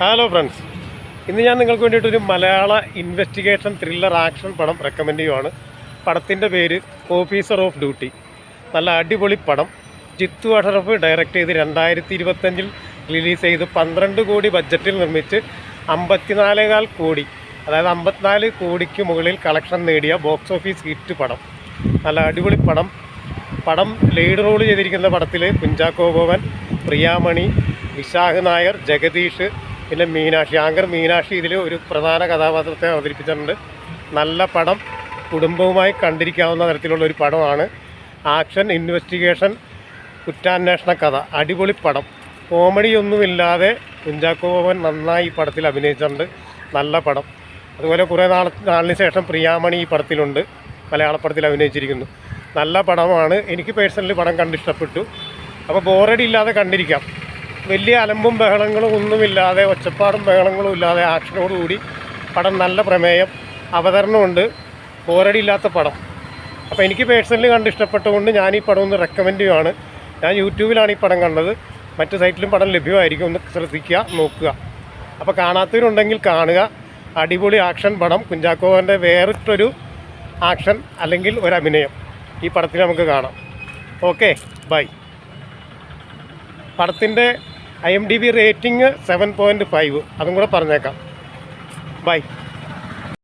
Hello friends ഇന്ന് ഞാൻ നിങ്ങൾക്ക് വേണ്ടിയിട്ടൊരു മലയാള ഇൻവെസ്റ്റിഗേഷൻ ത്രില്ലർ ആക്ഷൻ പടം റെക്കമെൻഡ് ചെയ്യുവാണ്. പടത്തിന്റെ പേര് ഓഫീസർ ഓഫ് ഡ്യൂട്ടി നല്ല അടിപൊളി പടം. ജിത്തു അഷറഫ് ഡയറക്റ്റ് ചെയ്ത് രണ്ടായിരത്തി ഇരുപത്തഞ്ചിൽ റിലീസ് ചെയ്ത് പന്ത്രണ്ട് കോടി ബഡ്ജറ്റിൽ നിർമ്മിച്ച് അമ്പത്തിനാലേകാൽ കോടി അതായത് അമ്പത്തിനാല് കോടിക്ക് മുകളിൽ കളക്ഷൻ നേടിയ ബോക്സ് ഓഫീസ് ഹിറ്റ് പടം. നല്ല അടിപൊളി പടം. പടം ലീഡ് റോൾ ചെയ്തിരിക്കുന്ന പടത്തിൽ കുഞ്ചാക്കോ ബോവൻ പ്രിയാമണി വിശാഖ് നായർ ജഗദീഷ് പിന്നെ മീനാക്ഷി ആങ്കർ മീനാക്ഷി ഇതിൽ ഒരു പ്രധാന കഥാപാത്രത്തെ അവതരിപ്പിച്ചിട്ടുണ്ട്. നല്ല പടം കുടുംബവുമായി കണ്ടിരിക്കാവുന്ന തരത്തിലുള്ള ഒരു പടമാണ്. ആക്ഷൻ ഇൻവെസ്റ്റിഗേഷൻ കുറ്റാന്വേഷണ കഥ അടിപൊളി പടം. കോമഡിയൊന്നുമില്ലാതെ കുഞ്ചാക്കോ ബോവൻ നന്നായി ഈ പടത്തിൽ അഭിനയിച്ചിട്ടുണ്ട്. നല്ല പടം. അതുപോലെ കുറേ നാൾ നാളിന് ശേഷം പ്രിയാമണി ഈ പടത്തിലുണ്ട്. മലയാള പടത്തിൽ അഭിനയിച്ചിരിക്കുന്നു. നല്ല പടമാണ്. എനിക്ക് പേഴ്സണലി പടം കണ്ടിഷ്ടപ്പെട്ടു അപ്പോൾ ബോറടി ഇല്ലാതെ കണ്ടിരിക്കാം. വലിയ അലമ്പും ബഹളങ്ങളും ഒന്നുമില്ലാതെ ഒച്ചപ്പാടും ബഹളങ്ങളും ഇല്ലാതെ ആക്ഷനോടുകൂടി പടം നല്ല പ്രമേയം അവതരണമുണ്ട്. ബോറടിയില്ലാത്ത പടം. അപ്പോൾ എനിക്ക് പേഴ്സണലി കണ്ട് ഇഷ്ടപ്പെട്ടുകൊണ്ട് ഞാൻ ഈ പടം ഒന്ന് റെക്കമെൻഡ് ചെയ്യുവാണ്. ഞാൻ യൂട്യൂബിലാണ് ഈ പടം കണ്ടത്. മറ്റ് സൈറ്റിലും പടം ലഭ്യമായിരിക്കും. ഒന്ന് ശ്രദ്ധിക്കുക നോക്കുക. അപ്പോൾ കാണാത്തവരുണ്ടെങ്കിൽ കാണുക. അടിപൊളി ആക്ഷൻ പടം. കുഞ്ചാക്കോവന്റെ വേറിട്ടൊരു ആക്ഷൻ അല്ലെങ്കിൽ ഒരു അഭിനയം ഈ പടത്തിൽ നമുക്ക് കാണാം. Okay bye. പടത്തിന്റെ I M D B rating seven point five അതും കൂടെ പറഞ്ഞേക്കാം. ബൈ